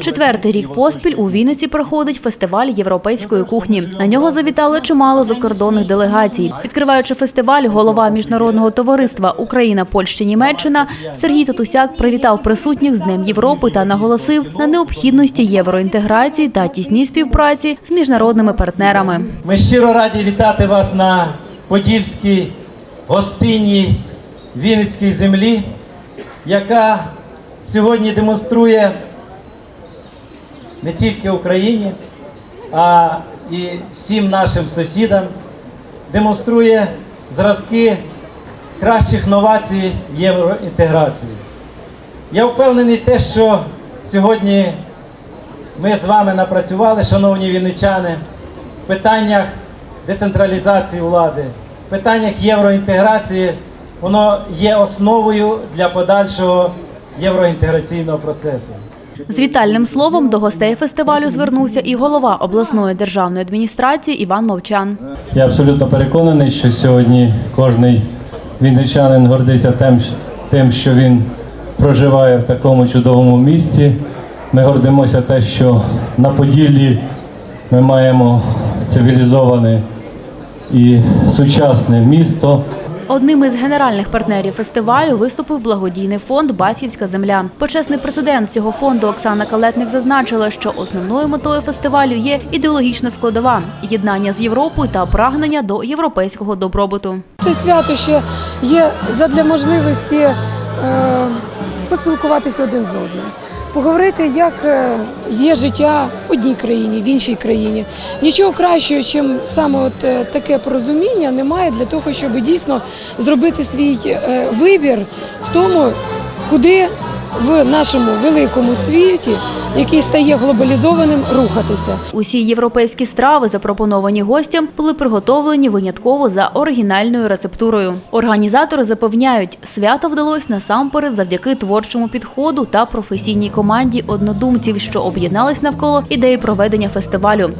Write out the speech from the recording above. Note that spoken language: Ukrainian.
Четвертий рік поспіль у Вінниці проходить фестиваль європейської кухні. На нього завітали чимало закордонних делегацій. Відкриваючи фестиваль, голова міжнародного товариства Україна, Польща, Німеччина Сергій Татусяк привітав присутніх з Днем Європи та наголосив на необхідності євроінтеграції та тісній співпраці з міжнародними партнерами. Ми щиро раді вітати вас на Подільській гостинній Вінницькій землі, яка сьогодні демонструє не тільки Україні, а і всім нашим сусідам, демонструє зразки кращих новацій євроінтеграції. Я впевнений те, що сьогодні ми з вами напрацювали, шановні вінничани, в питаннях децентралізації влади, в питаннях євроінтеграції, воно є основою для подальшого євроінтеграційного процесу. З вітальним словом до гостей фестивалю звернувся і голова обласної державної адміністрації Іван Мовчан. Я абсолютно переконаний, що сьогодні кожний вінничанин гордиться тим, що він проживає в такому чудовому місці. Ми гордимося те, що на Поділлі ми маємо цивілізоване і сучасне місто. Одним із генеральних партнерів фестивалю виступив благодійний фонд Басівська земля. Почесний президент цього фонду Оксана Калетник зазначила, що основною метою фестивалю є ідеологічна складова єднання з Європою та прагнення до європейського добробуту. Це свято ще є задля можливості е, поспілкуватися один з одним, поговорити, як е, є життя в одній країні, в іншій країні. Нічого кращого, чим саме от е, таке порозуміння, немає для того, щоб дійсно зробити свій е, вибір в тому, куди в нашому великому світі, який стає глобалізованим, рухатися. Усі європейські страви, запропоновані гостям, були приготовлені винятково за оригінальною рецептурою. Організатори запевняють, свято вдалося насамперед завдяки творчому підходу та професійній команді однодумців, що об'єднались навколо ідеї проведення фестивалю.